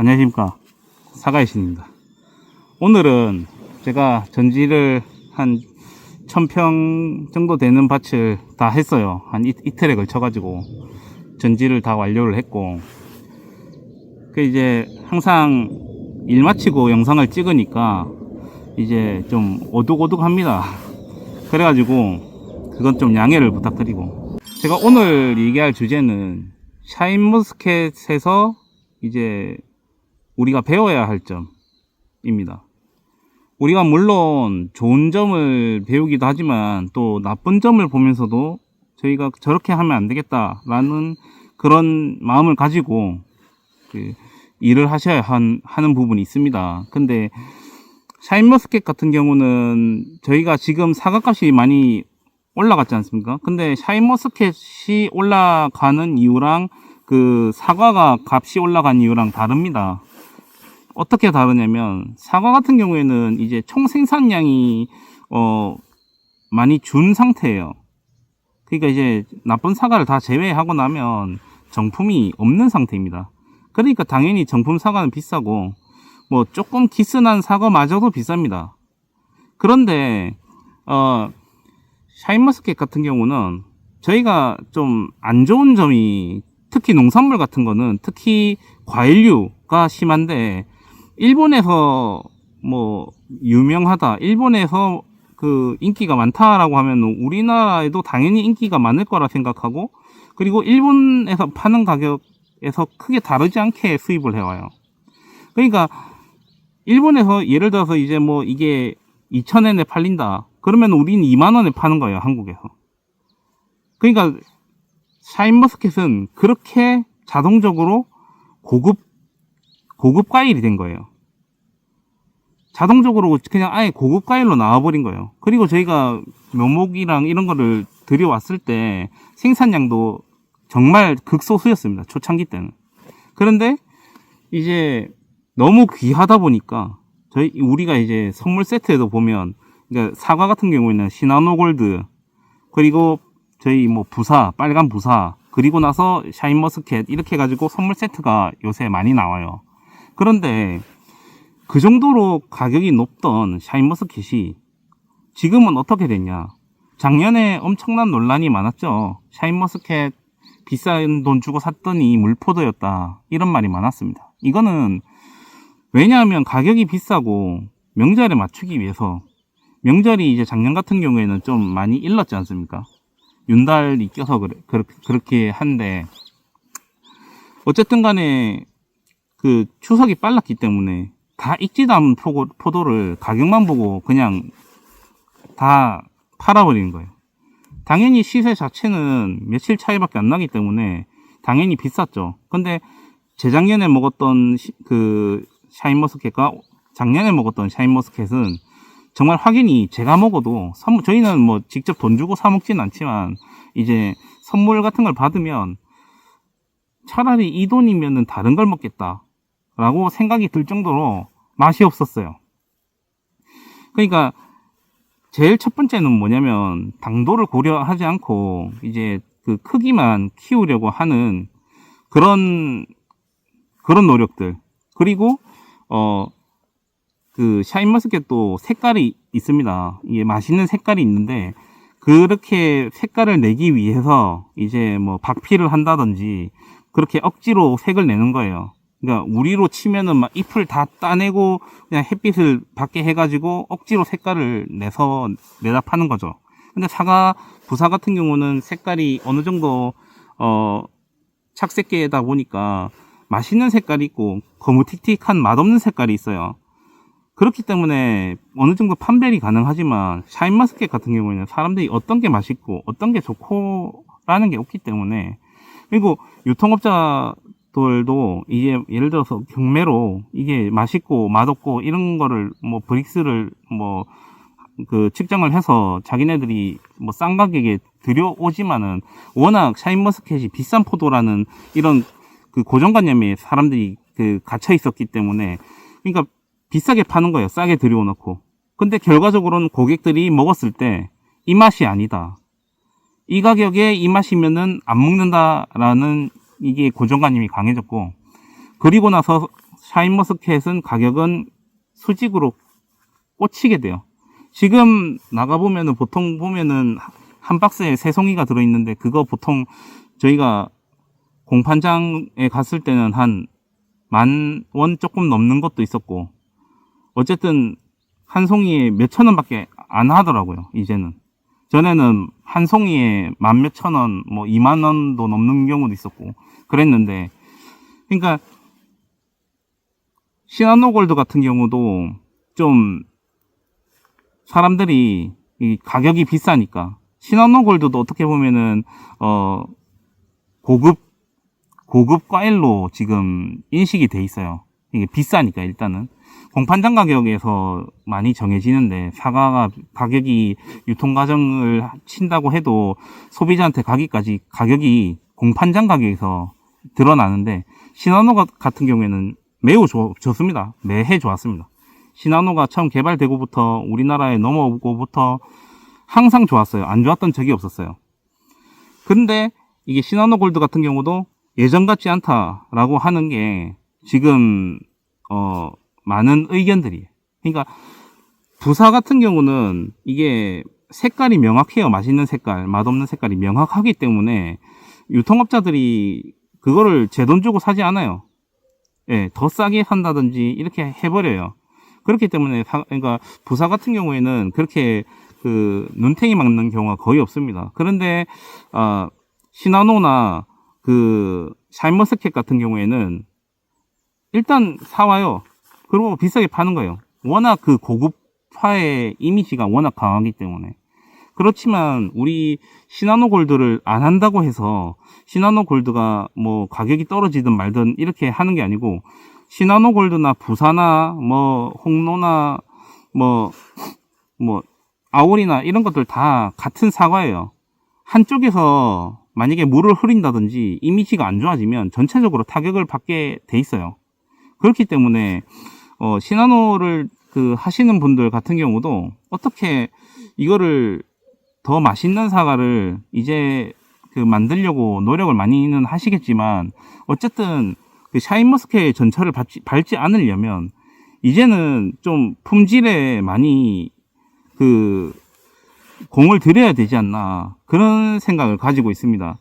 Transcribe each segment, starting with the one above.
안녕하십니까. 사과의 신입니다. 오늘은 제가 전지를 한 1000평 정도 되는 밭을 다 했어요. 한 이, 이틀에 걸쳐 가지고 전지를 다 완료를 했고 그 이제 항상 일 마치고 영상을 찍으니까 이제 좀 오독오독합니다. 그래 가지고 그건 좀 양해를 부탁드리고. 제가 오늘 얘기할 주제는 샤인머스켓에서 이제 우리가 배워야 할 점입니다. 우리가 물론 좋은 점을 배우기도 하지만 또 나쁜 점을 보면서도 저희가 저렇게 하면 안 되겠다라는 그런 마음을 가지고 그 일을 하셔야 한, 하는 부분이 있습니다. 근데 샤인머스켓 같은 경우는 저희가 지금 사과값이 많이 올라갔지 않습니까? 근데 샤인머스켓이 올라가는 이유랑 그 사과가 값이 올라간 이유랑 다릅니다. 어떻게 다르냐면 사과 같은 경우에는 이제 총 생산량이 어 많이 준 상태예요. 그러니까 이제 나쁜 사과를 다 제외하고 나면 정품이 없는 상태입니다. 그러니까 당연히 정품 사과는 비싸고 뭐 조금 기스난 사과마저도 비쌉니다. 그런데 어 샤인머스켓 같은 경우는 저희가 좀 안 좋은 점이 특히 농산물 같은 거는 특히 과일류가 심한데 일본에서 뭐 유명하다 일본에서 그 인기가 많다라고 하면 우리나라에도 당연히 인기가 많을 거라 생각하고 그리고 일본에서 파는 가격에서 크게 다르지 않게 수입을 해와요. 그러니까 일본에서 예를 들어서 이제 뭐 이게 2,000엔에 팔린다. 그러면 우리는 2만 원에 파는 거예요, 한국에서. 그러니까 샤인머스켓은 그렇게 자동적으로 고급 고급 과일이 된 거예요. 자동적으로 그냥 아예 고급 과일로 나와버린 거예요. 그리고 저희가 묘목이랑 이런 거를 들여왔을 때 생산량도 정말 극소수였습니다. 초창기 때는. 그런데 이제 너무 귀하다 보니까 저희 우리가 이제 선물 세트에도 보면 그러니까 사과 같은 경우에는 시나노 골드 그리고 저희 뭐 부사 빨간 부사 그리고 나서 샤인머스켓 이렇게 해가지고 선물 세트가 요새 많이 나와요. 그런데 그 정도로 가격이 높던 샤인머스켓이 지금은 어떻게 됐냐? 작년에 엄청난 논란이 많았죠. 샤인머스켓 비싼 돈 주고 샀더니 물포도였다. 이런 말이 많았습니다. 이거는 왜냐하면 가격이 비싸고 명절에 맞추기 위해서 명절이 이제 작년 같은 경우에는 좀 많이 일렀지 않습니까? 윤달이 껴서 그래, 그렇게, 한데 어쨌든 간에 그 추석이 빨랐기 때문에 다 익지도 않은 포고, 포도를 가격만 보고 그냥 다 팔아버리는 거예요. 당연히 시세 자체는 며칠 차이밖에 안 나기 때문에 당연히 비쌌죠. 근데 재작년에 먹었던 시- 그 샤인머스켓과 작년에 먹었던 샤인머스켓은 정말 확인이 제가 먹어도 선물 저희는 뭐 직접 돈 주고 사 먹지는 않지만 이제 선물 같은 걸 받으면 차라리 이 돈이면은 다른 걸 먹겠다 라고 생각이 들 정도로 맛이 없었어요. 그러니까 제일 첫 번째는 뭐냐면 당도를 고려하지 않고 이제 그 크기만 키우려고 하는 그런 그런 노력들 그리고 어 그 샤인머스켓도 색깔이 있습니다. 이게 맛있는 색깔이 있는데 그렇게 색깔을 내기 위해서 이제 뭐 박피를 한다든지 그렇게 억지로 색을 내는 거예요. 그러니까 우리로 치면은 막 잎을 다 따내고 그냥 햇빛을 받게 해가지고 억지로 색깔을 내서 내다 파는 거죠. 근데 사과 부사 같은 경우는 색깔이 어느 정도 어 착색계다 보니까 맛있는 색깔이 있고 거무틱틱한 맛없는 색깔이 있어요. 그렇기 때문에 어느 정도 판별이 가능하지만 샤인머스켓 같은 경우에는 사람들이 어떤 게 맛있고 어떤 게 좋고라는 게 없기 때문에 그리고 유통업자 들도 이게 예를 들어서 경매로 이게 맛있고 맛없고 이런 거를 뭐 브릭스를 뭐 그 측정을 해서 자기네들이 뭐 싼 가격에 들여오지만은 워낙 샤인머스켓이 비싼 포도라는 이런 그 고정관념에 사람들이 그 갇혀 있었기 때문에 그러니까 비싸게 파는 거예요. 싸게 들여놓고. 근데 결과적으로는 고객들이 먹었을 때 이 맛이 아니다. 이 가격에 이 맛이면은 안 먹는다라는 이게 고정관념이 강해졌고 그리고 나서 샤인머스켓은 가격은 수직으로 꽂히게 돼요. 지금 나가보면은 보통 보면은 한 박스에 세 송이가 들어있는데 그거 보통 저희가 공판장에 갔을 때는 한 만 원 조금 넘는 것도 있었고 어쨌든 한 송이에 몇천 원밖에 안 하더라고요 이제는 전에는 한 송이에 만 몇천 원, 뭐 이만 원도 넘는 경우도 있었고 그랬는데 그러니까 시나노 골드 같은 경우도 좀 사람들이 이 가격이 비싸니까 시나노 골드도 어떻게 보면은 어 고급 고급 과일로 지금 인식이 돼 있어요. 이게 비싸니까 일단은 공판장 가격에서 많이 정해지는데 사과가 가격이 유통 과정을 친다고 해도 소비자한테 가기까지 가격이 공판장 가격에서 드러나는데 가- 같은 경우에는 매우 좋, 좋습니다. 매해 좋았습니다. 시나노가 처음 개발되고부터 우리나라에 넘어오고부터 항상 좋았어요. 안 좋았던 적이 없었어요. 근데 이게 시나노 골드 같은 경우도 예전 같지 않다라고 하는 게 지금 어 많은 의견들이. 그러니까 부사 같은 경우는 이게 색깔이 명확해요. 맛있는 색깔, 맛없는 색깔이 명확하기 때문에 유통업자들이 그거를 제 돈 주고 사지 않아요. 예, 더 싸게 산다든지 이렇게 해버려요. 그렇기 때문에 사- 그러니까 부사 같은 경우에는 그렇게 그 눈탱이 막는 경우가 거의 없습니다. 그런데 아 시나노나 그 샤인머스켓 같은 경우에는 일단 사와요. 그리고 비싸게 파는 거예요. 워낙 그 고급화의 이미지가 워낙 강하기 때문에. 그렇지만 우리 시나노 골드를 안 한다고 해서 시나노 골드가 뭐 가격이 떨어지든 말든 이렇게 하는 게 아니고 시나노 골드나 부사나 뭐 홍로나 뭐뭐 아오리나 이런 것들 다 같은 사과예요. 한쪽에서 만약에 물을 흐린다든지 이미지가 안 좋아지면 전체적으로 타격을 받게 돼 있어요. 그렇기 때문에 어, 시나노를 그 하시는 분들 같은 경우도 어떻게 이거를 더 맛있는 사과를 이제 그 만들려고 노력을 많이는 하시겠지만 어쨌든 그 샤인머스켓의 전철을 밟지, 밟지 않으려면 이제는 좀 품질에 많이 그 공을 들여야 되지 않나 그런 생각을 가지고 있습니다.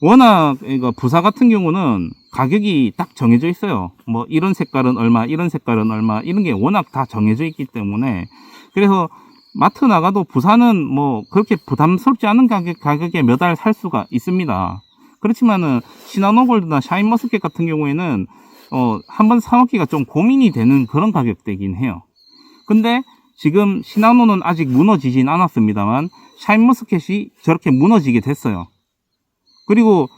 워낙 이거 부사 같은 경우는 가격이 딱 정해져 있어요. 뭐 이런 색깔은 얼마, 이런 색깔은 얼마 이런 게 워낙 다 정해져 있기 때문에 그래서 마트 나가도 부사는 뭐 그렇게 부담스럽지 않은 가격, 가격에 몇 알 살 수가 있습니다. 그렇지만은 시나노골드나 샤인머스켓 같은 경우에는 어 한번 사먹기가 좀 고민이 되는 그런 가격대긴 해요. 근데 지금 시나노는 아직 무너지진 않았습니다만 샤인머스켓이 저렇게 무너지게 됐어요. 그리고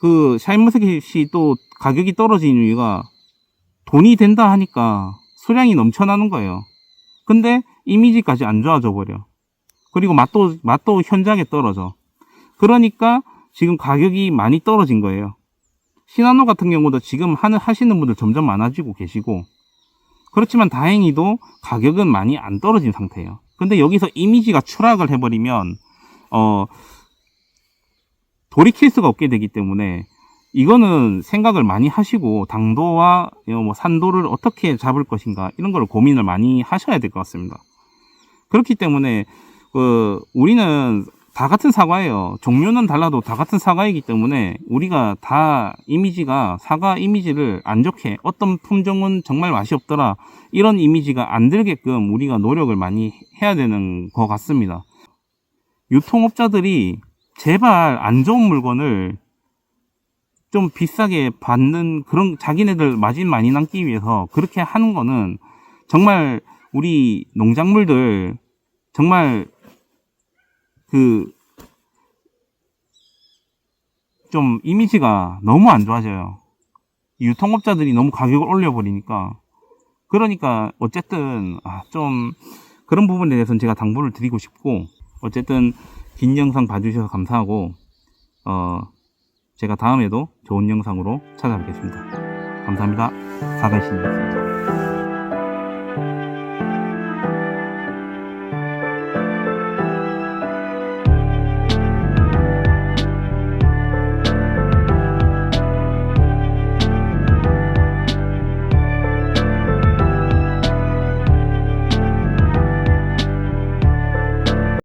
그 샤인머스켓이 또 가격이 떨어진 이유가 돈이 된다 하니까 수량이 넘쳐나는 거예요. 근데 이미지까지 안 좋아져 버려. 그리고 맛도 맛도 현저하게 떨어져. 그러니까 지금 가격이 많이 떨어진 거예요. 시나노 같은 경우도 지금 하는 하시는 분들 점점 많아지고 계시고 그렇지만 다행히도 가격은 많이 안 떨어진 상태예요. 근데 여기서 이미지가 추락을 해버리면 어 돌이킬 수가 없게 되기 때문에 이거는 생각을 많이 하시고 당도와 뭐 산도를 어떻게 잡을 것인가 이런 걸 고민을 많이 하셔야 될 것 같습니다. 그렇기 때문에 그 우리는 다 같은 사과예요. 종류는 달라도 다 같은 사과이기 때문에 우리가 다 이미지가 사과 이미지를 안 좋게 어떤 품종은 정말 맛이 없더라 이런 이미지가 안 들게끔 우리가 노력을 많이 해야 되는 것 같습니다. 유통업자들이 제발 안 좋은 물건을 좀 비싸게 받는 그런 자기네들 마진 많이 남기 위해서 그렇게 하는 거는 정말 우리 농작물들 정말 그 좀 이미지가 너무 안 좋아져요. 유통업자들이 너무 가격을 올려버리니까 그러니까 어쨌든 아, 좀 그런 부분에 대해서는 제가 당부를 드리고 싶고 어쨌든 긴 영상 봐주셔서 감사하고 어 제가 다음에도 좋은 영상으로 찾아뵙겠습니다. 감사합니다. 사다신이었습니다.